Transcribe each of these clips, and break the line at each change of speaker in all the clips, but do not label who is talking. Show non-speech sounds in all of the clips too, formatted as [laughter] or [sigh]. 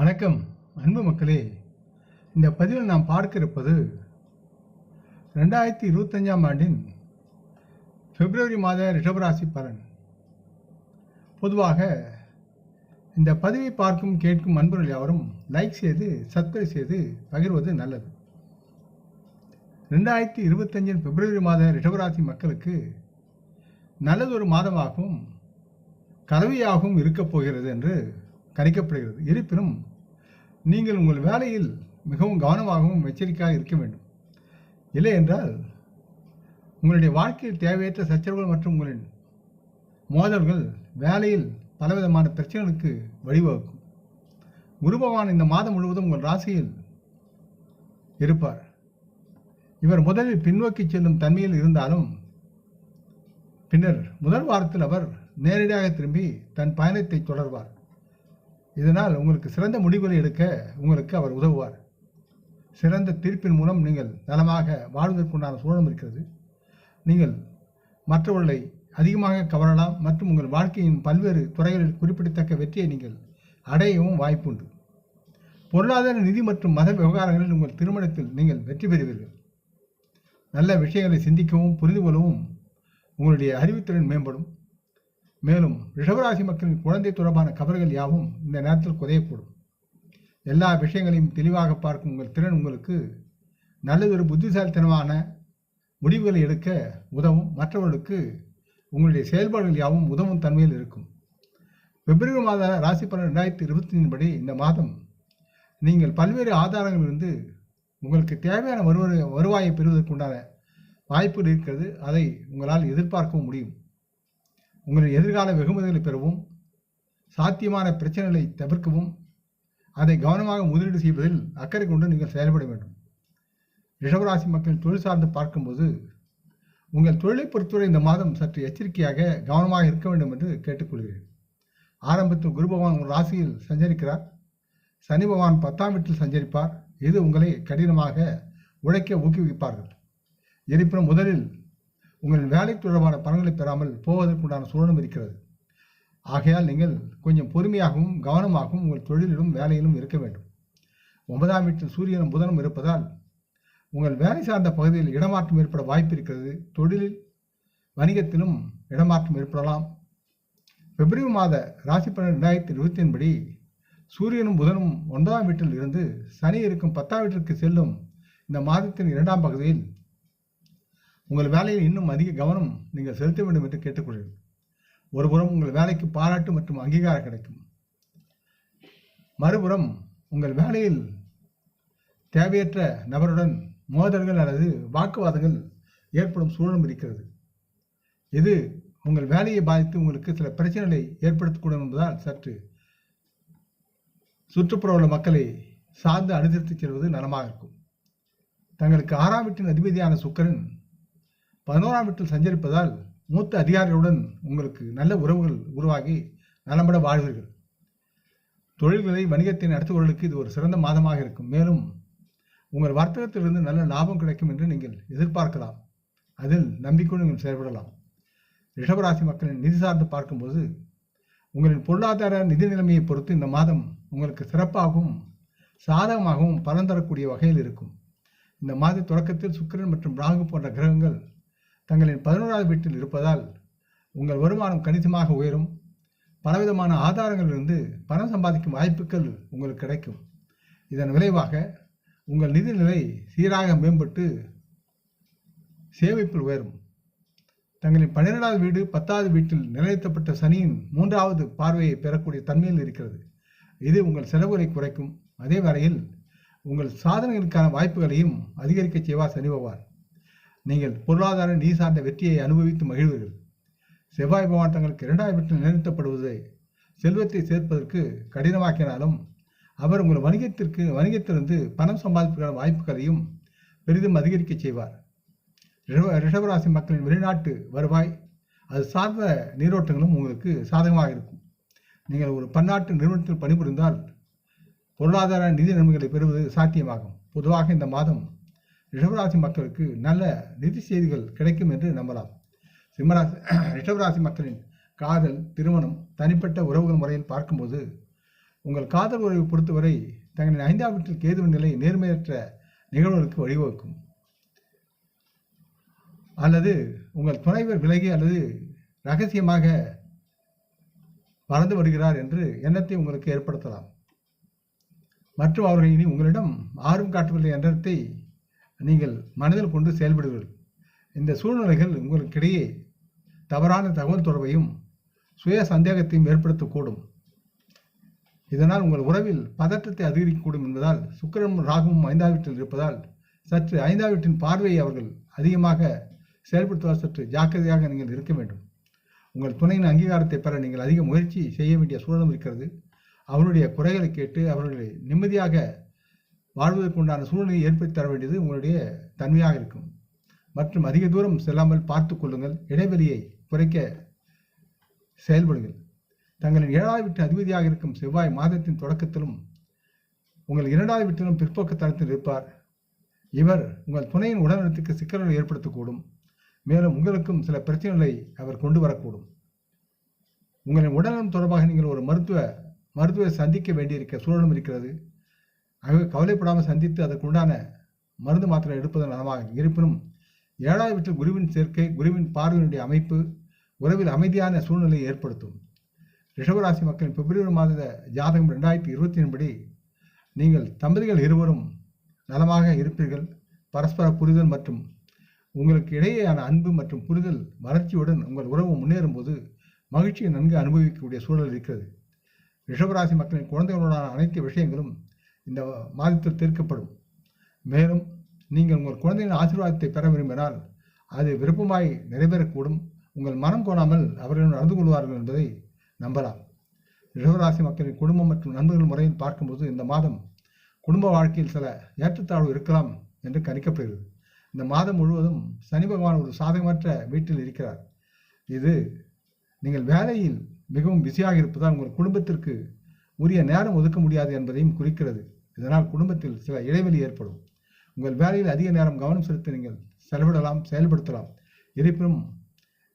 வணக்கம் அன்பு மக்களே. இந்த பதிவில் நாம் பார்க்க இருப்பது ரெண்டாயிரத்தி இருபத்தஞ்சாம் ஆண்டின் பிப்ரவரி மாத ரிஷபராசி பலன். பொதுவாக இந்த பதிவை பார்க்கும் கேட்கும் அன்பர்கள் யாவரும் லைக் செய்து சப்ஸ்கிரைப் செய்து பகிர்வது நல்லது. ரெண்டாயிரத்தி இருபத்தஞ்சின் பிப்ரவரி மாத ரிஷபராசி மக்களுக்கு நல்லதொரு மாதமாகவும் கலவையாகவும் இருக்கப் போகிறது என்று கணிக்கப்படுகிறது. இருப்பினும் நீங்கள் உங்கள் வேலையில் மிகவும் கவனமாகவும் எச்சரிக்கையாக இருக்க வேண்டும். இல்லை என்றால் உங்களுடைய வாழ்க்கையில் தேவையற்ற சச்சரவுகள் மற்றும் உங்களின் மோதல்கள் வேலையில் பலவிதமான பிரச்சனைகளுக்கு வழிவகுக்கும். குரு பகவான் இந்த மாதம் முழுவதும் உங்கள் ராசியில் இருப்பார். இவர் முதலில் பின்னோக்கி செல்லும் தன்மையில் இருந்தாலும் பின்னர் முதல் வாரத்தில் அவர் நேரடியாக திரும்பி தன் பயணத்தை தொடர்வார். இதனால் உங்களுக்கு சிறந்த முடிவுகளை எடுக்க உங்களுக்கு அவர் உதவுவார். சிறந்த தீர்ப்பின் மூலம் நீங்கள் நலமாக வாழ்வதற்குண்டான சூழலும் இருக்கிறது. நீங்கள் மற்றவர்களை அதிகமாக கவரலாம் மற்றும் உங்கள் வாழ்க்கையின் பல்வேறு துறைகளில் குறிப்பிடத்தக்க வெற்றியை நீங்கள் அடையவும் வாய்ப்புண்டு. பொருளாதார நிதி மற்றும் மத விவகாரங்களில் உங்கள் திருமணத்தில் நீங்கள் வெற்றி பெறுவீர்கள். நல்ல விஷயங்களை சிந்திக்கவும் புரிந்து கொள்ளவும் உங்களுடைய அறிவுத்திறன் மேம்படும். மேலும் ரிஷபராசி மக்களின் குழந்தை தொடர்பான கவலைகள் யாவும் இந்த நேரத்தில் குறையக்கூடும் எல்லா விஷயங்களையும் தெளிவாக பார்க்கும் உங்கள் திறன் உங்களுக்கு நல்லதொரு புத்திசாலித்தனமான முடிவுகளை எடுக்க உதவும். மற்றவர்களுக்கு உங்களுடைய செயல்பாடுகள் யாவும் உதவும் தன்மையில் இருக்கும். பிப்ரவரி மாத ராசி பலன் ரெண்டாயிரத்தி இருபத்தி படி இந்த மாதம் நீங்கள் பல்வேறு ஆதாரங்களிலிருந்து உங்களுக்கு தேவையான வருவாய் வருவாயை பெறுவதற்குண்டான வாய்ப்புகள் இருக்கிறது. அதை உங்களால் எதிர்பார்க்கவும் முடியும். உங்களுடைய எதிர்கால வெகுமதிகளை பெறவும் சாத்தியமான பிரச்சனைகளை தவிர்க்கவும் அதை கவனமாக முதலீடு செய்வதில் அக்கறை கொண்டு நீங்கள் செயல்பட வேண்டும். ரிஷபராசி மக்கள் தொழில் சார்ந்து பார்க்கும்போது உங்கள் தொழிலை பொறுத்தவரை இந்த மாதம் சற்று எச்சரிக்கையாக கவனமாக இருக்க வேண்டும் என்று கேட்டுக்கொள்கிறேன். ஆரம்பத்தில் குரு பகவான் உங்கள் ராசியில் சஞ்சரிக்கிறார். சனி பகவான் பத்தாம் வீட்டில் சஞ்சரிப்பார். இது உங்களை கடினமாக உழைக்க ஊக்குவிப்பார்கள். இருப்பினும் முதலில் உங்கள் வேலை தொடர்பான பலன்களை பெறாமல் போவதற்குண்டான சூழலும் இருக்கிறது. ஆகையால் நீங்கள் கொஞ்சம் பொறுமையாகவும் கவனமாகவும் உங்கள் தொழிலிலும் வேலையிலும் இருக்க வேண்டும். ஒன்பதாம் வீட்டில் சூரியனும் புதனும் இருப்பதால் உங்கள் வேலை சார்ந்த பகுதியில் இடமாற்றம் ஏற்பட வாய்ப்பு இருக்கிறது. தொழிலில் வணிகத்திலும் இடமாற்றம் ஏற்படலாம். பிப்ரவரி மாத ராசி பலன் ரெண்டாயிரத்தி இருபத்தி படி சூரியனும் புதனும் ஒன்பதாம் வீட்டில் இருந்து சனி இருக்கும் பத்தாம் வீட்டிற்கு செல்லும் இந்த மாதத்தின் இரண்டாம் பகுதியில் உங்கள் வேலையில் இன்னும் அதிக கவனம் நீங்கள் செலுத்த வேண்டும் என்று கேட்டுக்கொள்கிறேன். ஒருபுறம் உங்கள் வேலைக்கு பாராட்டு மற்றும் அங்கீகாரம் கிடைக்கும். மறுபுறம் உங்கள் வேலையில் தேவையற்ற நபருடன் மோதல்கள் அல்லது வாக்குவாதங்கள் ஏற்படும் சூழலும் இருக்கிறது. இது உங்கள் வேலையை பாதித்து உங்களுக்கு சில பிரச்சனைகளை ஏற்படுத்தக்கூடும் என்பதால் சற்று சுற்றுப்புற உள்ள மக்களை சார்ந்து அனுசரித்து செல்வது நலமாக இருக்கும். தங்களுக்கு ஆறாம் வீட்டின் அதிபதியான சுக்கரன் பதினோராம் வீட்டில் சஞ்சரிப்பதால் மூத்த அதிகாரிகளுடன் உங்களுக்கு நல்ல உறவுகள் உருவாகி நலம்பட வாழ்வீர்கள். தொழில்களை வணிகத்தை நடத்துபவர்களுக்கு இது ஒரு சிறந்த மாதமாக இருக்கும். மேலும் உங்கள் வர்த்தகத்திலிருந்து நல்ல லாபம் கிடைக்கும் என்று நீங்கள் எதிர்பார்க்கலாம். அதில் நம்பிக்கை நீங்கள் செயல்படலாம். ரிஷபராசி மக்களின் நிதி சார்ந்து பார்க்கும்போது உங்களின் பொருளாதார நிதி நிலைமையை பொறுத்து இந்த மாதம் உங்களுக்கு சிறப்பாகவும் சாதகமாகவும் பலன் தரக்கூடிய வகையில் இருக்கும். இந்த மாத தொடக்கத்தில் சுக்கிரன் மற்றும் ராகு போன்ற கிரகங்கள் தங்களின் பதினோராவது வீட்டில் இருப்பதால் உங்கள் வருமானம் கணிசமாக உயரும். பலவிதமான ஆதாரங்களிலிருந்து பணம் சம்பாதிக்கும் வாய்ப்புகள் உங்களுக்கு கிடைக்கும். இதன் விளைவாக உங்கள் நிதிநிலை சீராக மேம்பட்டு சேமிப்பில் உயரும். தங்களின் பன்னிரெண்டாவது வீடு பத்தாவது வீட்டில் நிலைநிறுத்தப்பட்ட சனியின் மூன்றாவது பார்வையை பெறக்கூடிய தன்மையில் இருக்கிறது. இது உங்கள் செலவுகளை குறைக்கும். அதே வரையில் உங்கள் சாதனைகளுக்கான வாய்ப்புகளையும் அதிகரிக்க செய்வார் சனி பகவான். நீங்கள் பொருளாதார நீ சார்ந்த வெற்றியை அனுபவித்து மகிழ்வீர்கள். செவ்வாய் பகவான் தங்களுக்கு இரண்டாயிரம் வீட்டில் நிறுத்தப்படுவதை செல்வத்தை சேர்ப்பதற்கு கடினமாக்கினாலும் அவர் உங்கள் வணிகத்திற்கு வணிகத்திலிருந்து பணம் சம்பாதிப்பதற்கான வாய்ப்புகளையும் பெரிதும் அதிகரிக்க செய்வார். ரிஷபராசி மக்களின் வெளிநாட்டு வருவாய் அது சார்ந்த நீரோட்டங்களும் உங்களுக்கு சாதகமாக இருக்கும். நீங்கள் ஒரு பன்னாட்டு நிறுவனத்தில் பணிபுரிந்தால் பொருளாதார நிதி நன்மைகளை பெறுவது சாத்தியமாகும். பொதுவாக இந்த மாதம் ரிஷபராசி மக்களுக்கு நல்ல நிதி செய்திகள் கிடைக்கும் என்று நம்பலாம். சிம்மராசி [clears throat] ரிஷபராசி மக்களின் காதல் திருமணம் தனிப்பட்ட உறவுகள் முறையில் பார்க்கும்போது உங்கள் காதல் உறவை பொறுத்தவரை தங்களின் ஐந்தாம் வீட்டில் கேதுவின் நிலை நேர்மையற்ற நிகழ்வுகளுக்கு வழிவகுக்கும். அல்லது உங்கள் துணைவர் விலகி அல்லது ரகசியமாக பறந்து வருகிறார் என்று எண்ணத்தை உங்களுக்கு ஏற்படுத்தலாம். மற்றும் அவர்கள் இனி உங்களிடம் ஆர்வம் காட்டவில்லை என்றத்தை எண்ணத்தை நீங்கள் மனதில் கொண்டு செயல்படுவீர்கள். இந்த சூழ்நிலைகள் உங்களுக்கிடையே தவறான தகவல் தொடர்பையும் சுய சந்தேகத்தையும் ஏற்படுத்தக்கூடும். இதனால் உங்கள் உறவில் பதற்றத்தை அதிகரிக்கக்கூடும் என்பதால் சுக்கிரனும் ராகுவும் ஐந்தாம் வீட்டில் இருப்பதால் சற்று ஐந்தாம் வீட்டின் பார்வையை அவர்கள் அதிகமாக செயல்படுத்துவார். சற்று ஜாக்கிரதையாக நீங்கள் இருக்க வேண்டும். உங்கள் துணையின் அங்கீகாரத்தை பெற நீங்கள் அதிக முயற்சி செய்ய வேண்டிய சூழலும் இருக்கிறது. அவருடைய குறைகளை கேட்டு அவர்களை நிம்மதியாக வாழ்வதற்கு உண்டான சூழ்நிலையை ஏற்படுத்தி தர வேண்டியது உங்களுடைய தன்மையாக இருக்கும். மற்றும் அதிக தூரம் செல்லாமல் பார்த்து கொள்ளுங்கள். இடைவெளியை குறைக்க செயல்படுங்கள். தங்களின் ஏழாவது வீட்டின் அதிபதியாக இருக்கும் செவ்வாய் மாதத்தின் தொடக்கத்திலும் உங்கள் இரண்டாவது வீட்டிலும் பிற்போக்கு தளத்தில் இருப்பார். இவர் உங்கள் துணையின் உடல்நலத்துக்கு சிக்கல்களை ஏற்படுத்தக்கூடும். மேலும் உங்களுக்கும் சில பிரச்சனைகளை அவர் கொண்டு வரக்கூடும். உங்களின் உடல்நலம் தொடர்பாக நீங்கள் ஒரு மருத்துவ மருத்துவரை சந்திக்க வேண்டியிருக்க சூழலும் இருக்கிறது. ஆகவே கவலைப்படாமல் சந்தித்து அதற்குண்டான மருந்து மாத்திரை எடுப்பதன் நலமாக இருப்பினும் ஏழாவது வீட்டில் குருவின் சேர்க்கை குருவின் பார்வையினுடைய அமைப்பு உறவில் அமைதியான சூழ்நிலையை ஏற்படுத்தும். ரிஷபராசி மக்களின் பிப்ரவரி மாத ஜாதகம் ரெண்டாயிரத்தி இருபத்தி படி நீங்கள் தம்பதிகள் இருவரும் நலமாக இருப்பீர்கள். பரஸ்பர புரிதல் மற்றும் உங்களுக்கு இடையேயான அன்பு மற்றும் புரிதல் வளர்ச்சியுடன் உங்கள் உறவு முன்னேறும் போது மகிழ்ச்சியை நன்கு அனுபவிக்கக்கூடிய சூழல் இருக்கிறது. ரிஷபராசி மக்களின் குழந்தைகளுடனான அனைத்து விஷயங்களும் இந்த மாதத்தில் தீர்க்கப்படும். மேலும் நீங்கள் உங்கள் குழந்தையின் ஆசீர்வாதத்தை பெற விரும்பினால் அது விருப்பமாய் நிறைவேறக்கூடும். உங்கள் மனம் கோணாமல் அவர்கள் நடந்து கொள்வார்கள் என்பதை நம்பலாம். ரிஷவராசி மக்களின் குடும்பம் மற்றும் நண்பர்கள் முறையில் பார்க்கும்போது இந்த மாதம் குடும்ப வாழ்க்கையில் சில ஏற்றத்தாழ்வு இருக்கலாம் என்று கணிக்கப்படுகிறது. இந்த மாதம் முழுவதும் சனி பகவான் ஒரு சாதகமற்ற வீட்டில் இருக்கிறார். இது நீங்கள் வேலையில் மிகவும் பிஸியாக இருப்பதால் உங்கள் குடும்பத்திற்கு உரிய நேரம் ஒதுக்க முடியாது என்பதையும் குறிக்கிறது. இதனால் குடும்பத்தில் சில இடைவெளி ஏற்படும். உங்கள் வேலையில் அதிக நேரம் கவனம் செலுத்த நீங்கள் செலவிடலாம் செயல்படுத்தலாம். இருப்பினும்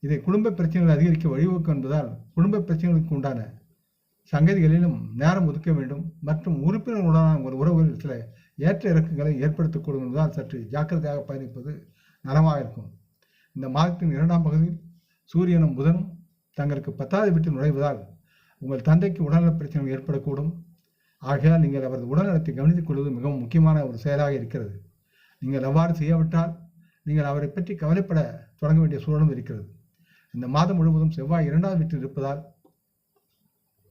இதை குடும்ப பிரச்சனைகள் அதிகரிக்க வழிவகுக்கும் என்பதால் குடும்ப பிரச்சனைகளுக்கு உண்டான சங்கதிகளிலும் நேரம் ஒதுக்க வேண்டும். மற்றும் உறுப்பினர்களுடனான உங்கள் உறவுகளில் சில ஏற்ற இறக்கங்களை ஏற்படுத்தக்கூடும் என்பதால் சற்று ஜாக்கிரதையாக பயணிப்பது நலமாக இருக்கும். இந்த மாதத்தின் இரண்டாம் பகுதியில் சூரியனும் புதனும் தங்களுக்கு பத்தாவது வீட்டில் நுழைவதால் உங்கள் தந்தைக்கு உடல்நலப் பிரச்சனைகள் ஏற்படக்கூடும். ஆகையால் நீங்கள் அவரது உடல்நலத்தை கவனித்துக் கொள்வது மிகவும் முக்கியமான ஒரு செயலாக இருக்கிறது. நீங்கள் அவ்வாறு செய்யாவிட்டால் நீங்கள் அவரை பற்றி கவலைப்பட தொடங்க வேண்டிய சூழலும் இருக்கிறது. இந்த மாதம் முழுவதும் செவ்வாய் இரண்டாவது வீட்டில் இருப்பதால்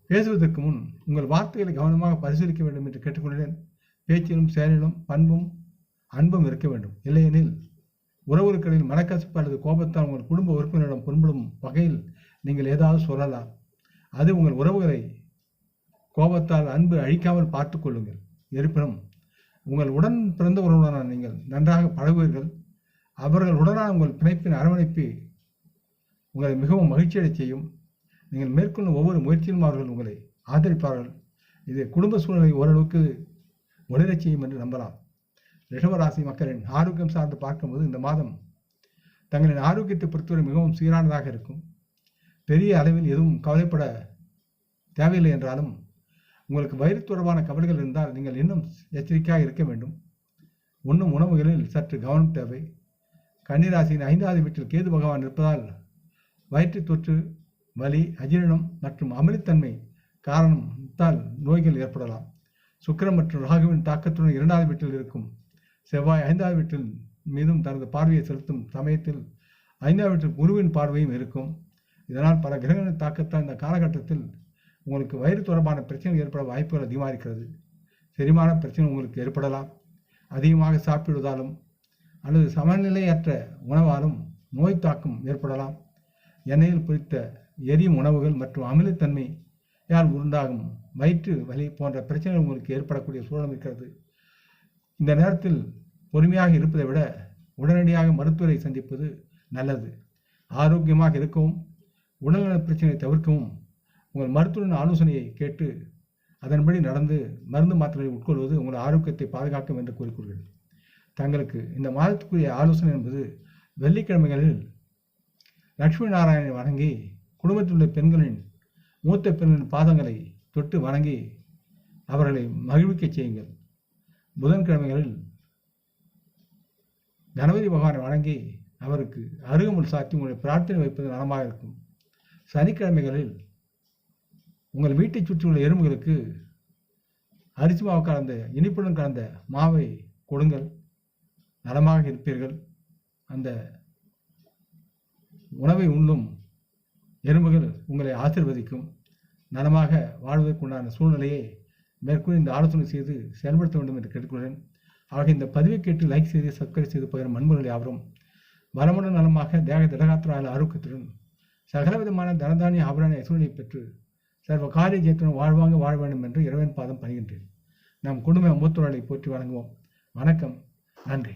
பேசுவதற்கு முன் உங்கள் வார்த்தைகளை கவனமாக பரிசீலிக்க வேண்டும் என்று கேட்டுக்கொள்கிறேன் பேச்சிலும் செயலிலும் பண்பும் அன்பும் இருக்க வேண்டும். இல்லையெனில் உறவுகளில் மனக்கசப்பு அல்லது கோபத்தால் உங்கள் குடும்ப உறுப்பினரிடம் புண்படும் வகையில் நீங்கள் ஏதாவது சொல்லலாம். அது உங்கள் உறவுகளை கோபத்தால் அன்பு அழிக்காமல் பார்த்து கொள்ளுங்கள். இருப்பினும் உங்கள் உடன் பிறந்த உறவுடனான நீங்கள் நன்றாக பழகுவீர்கள். அவர்களுடனான உங்கள் பிணைப்பின் அரவணைப்பு உங்களை மிகவும் மகிழ்ச்சியடை செய்யும். நீங்கள் மேற்கொள்ளும் ஒவ்வொரு முயற்சியிலும் அவர்கள் உங்களை ஆதரிப்பார்கள். இது குடும்ப சூழ்நிலை ஓரளவுக்கு ஒளிரச் செய்யும் என்று நம்பலாம். ரிஷபராசி மக்களின் ஆரோக்கியம் சார்ந்து பார்க்கும்போது இந்த மாதம் தங்களின் ஆரோக்கியத்தை பொறுத்தவரை மிகவும் சீரானதாக இருக்கும். பெரிய அளவில் எதுவும் கவலைப்பட தேவையில்லை என்றாலும் உங்களுக்கு வயிறு தொடர்பான கவலைகள் இருந்தால் நீங்கள் இன்னும் எச்சரிக்கையாக இருக்க வேண்டும். உண்ணும் உணவுகளில் சற்று கவனம் தேவை. கன்னிராசியின் ஐந்தாவது வீட்டில் கேது பகவான் இருப்பதால் வயிற்றுத் தொற்று வலி அஜீரணம் மற்றும் அமிலித்தன்மை காரணத்தால் நோய்கள் ஏற்படலாம். சுக்கரம் மற்றும் ராகுவின் தாக்கத்துடன் இரண்டாவது வீட்டில் இருக்கும் செவ்வாய் ஐந்தாவது வீட்டில் மீதும் தனது பார்வையை செலுத்தும் சமயத்தில் ஐந்தாவது வீட்டில் குருவின் பார்வையும் இருக்கும். இதனால் பல கிரகங்களின் தாக்கத்தால் இந்த காலகட்டத்தில் உங்களுக்கு வயிறு தொடர்பான பிரச்சனை ஏற்பட வாய்ப்புகள் அதிகமாக இருக்கிறது செரிமான பிரச்சனை உங்களுக்கு ஏற்படலாம். அதிகமாக சாப்பிடுவதாலும் அல்லது சமநிலையற்ற உணவாலும் நோய் தாக்கம் ஏற்படலாம். எண்ணெயில் பொறித்த எரியும் உணவுகள் மற்றும் அமிலத்தன்மையால் உண்டாகும் வயிற்று வலி போன்ற பிரச்சனைகள் உங்களுக்கு ஏற்படக்கூடிய சூழல் இருக்கிறது. இந்த நேரத்தில் பொறுமையாக இருப்பதை விட உடனடியாக மருத்துவரை சந்திப்பது நல்லது. ஆரோக்கியமாக இருக்கவும் உடல்நல பிரச்சனையை தவிர்க்கவும் உங்கள் மருத்துவரின் ஆலோசனையை கேட்டு அதன்படி நடந்து மருந்து மாத்திரை உட்கொள்வது உங்கள் ஆரோக்கியத்தை பாதுகாக்கும் என்று கூறிக்கொள்கிறேன். தங்களுக்கு இந்த மாதத்துக்குரிய ஆலோசனை என்பது வெள்ளிக்கிழமைகளில் லட்சுமி நாராயணனை வணங்கி குடும்பத்தில் உள்ள பெண்களின் மூத்த பெண்களின் பாதங்களை தொட்டு வணங்கி அவர்களை மகிழ்விக்கச் செய்யுங்கள். புதன்கிழமைகளில் கணபதி பகவானை வணங்கி அவருக்கு அருகமுள் சாத்தி உங்களை பிரார்த்தனை வைப்பது நலமாக இருக்கும். சனிக்கிழமைகளில் உங்கள் வீட்டைச் சுற்றியுள்ள எறும்புகளுக்கு அரிசி மாவு கலந்த இனிப்புடன் கலந்த மாவை கொடுங்கள். நலமாக இருப்பீர்கள். அந்த உணவை உண்ணும் எறும்புகள் உங்களை ஆசிர்வதிக்கும். நலமாக வாழ்வதற்குண்டான சூழ்நிலையை மேற்கொண்டு இந்த ஆலோசனை செய்து செயல்படுத்த வேண்டும் என்று கேட்டுக்கொள்கிறேன். ஆக இந்த பதிவை கேட்டு லைக் செய்து சப்ஸ்கிரைப் செய்து பகிரும் மண்புகள் யாவரும் வளமுடன் நலமாக தேக திடகாத்திரால ஆரோக்கியத்துடன் சகலவிதமான தனதானிய ஆபரண சூழ்நிலை பெற்று சர்வ காரிய ஜெயத்துடன் வாழ்வாங்க வாழ வேண்டும் என்று இறைவன் பாதம் பணிகின்றேன் நம் குடும்ப மூத்தொழிலை போற்றி வணங்குவோம். வணக்கம். நன்றி.